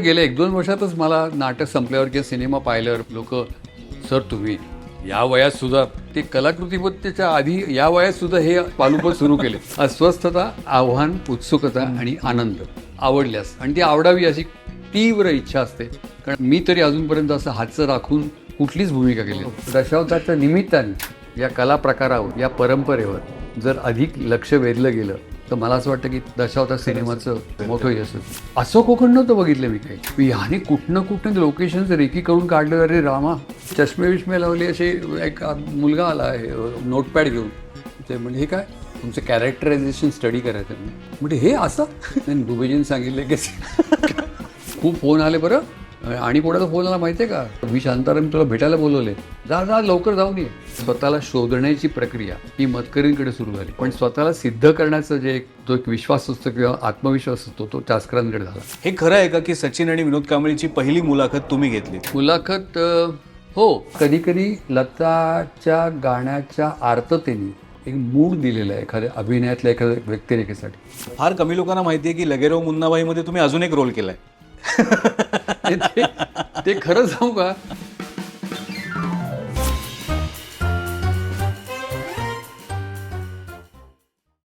गेल्या एक दोन वर्षातच मला नाटक संपल्यावर किंवा सिनेमा पाहिल्यावर लोक सर तुम्ही या वयात सुद्धा ते कलाकृतीबद्दलच्या आधी या वयात सुद्धा हे पालुपत सुरू केले. अस्वस्थता आव्हान उत्सुकता आणि आनंद आवडल्यास. आणि ती आवडावी अशी तीव्र इच्छा असते. कारण मी तरी अजूनपर्यंत असं हातचं राखून कुठलीच भूमिका केली दशावताच्या निमित्ताने या कला प्रकारावर या परंपरेवर जर अधिक लक्ष वेधलं गेलं तर मला असं वाटतं की दशावतार सिनेमाचं मोठं होतं. असं. कोकण नव्हतं बघितलं मी काही. मी ह्याने कुठनं कुठनं लोकेशन रेकी करून काढलं अरे रामा चष्मे विष्मे लावले असे एक मुलगा आला आहे नोटपॅड घेऊन. ते म्हणजे हे काय? तुमचं कॅरेक्टरायझेशन स्टडी करायचं. म्हणजे हे असं? नाही दुबेजीने सांगितलं की खूप फोन आले बरं. आणि कोणाचा फोन आला माहिती आहे का? मी शांताराम तुला भेटायला बोलवले जा जा लवकर जाऊन ये. स्वतःला शोधण्याची प्रक्रिया ही मतकरींकडे सुरू झाली. पण स्वतःला सिद्ध करण्याचं जे एक जो एक विश्वास असतो किंवा आत्मविश्वास असतो तो चास्करांकडे झाला. हे खरं आहे का की सचिन आणि विनोद कांबळीची पहिली मुलाखत तुम्ही घेतली? मुलाखत हो. कधी कधी लताच्या गाण्याच्या आर्ततेने एक मूड दिलेला आहे एखाद्या अभिनयातल्या एखाद्या व्यक्तिरेखेसाठी. फार कमी लोकांना माहिती आहे की लगेरो मुन्नाबाईमध्ये तुम्ही अजून एक रोल केलाय. ते- ते खरं सांगू का?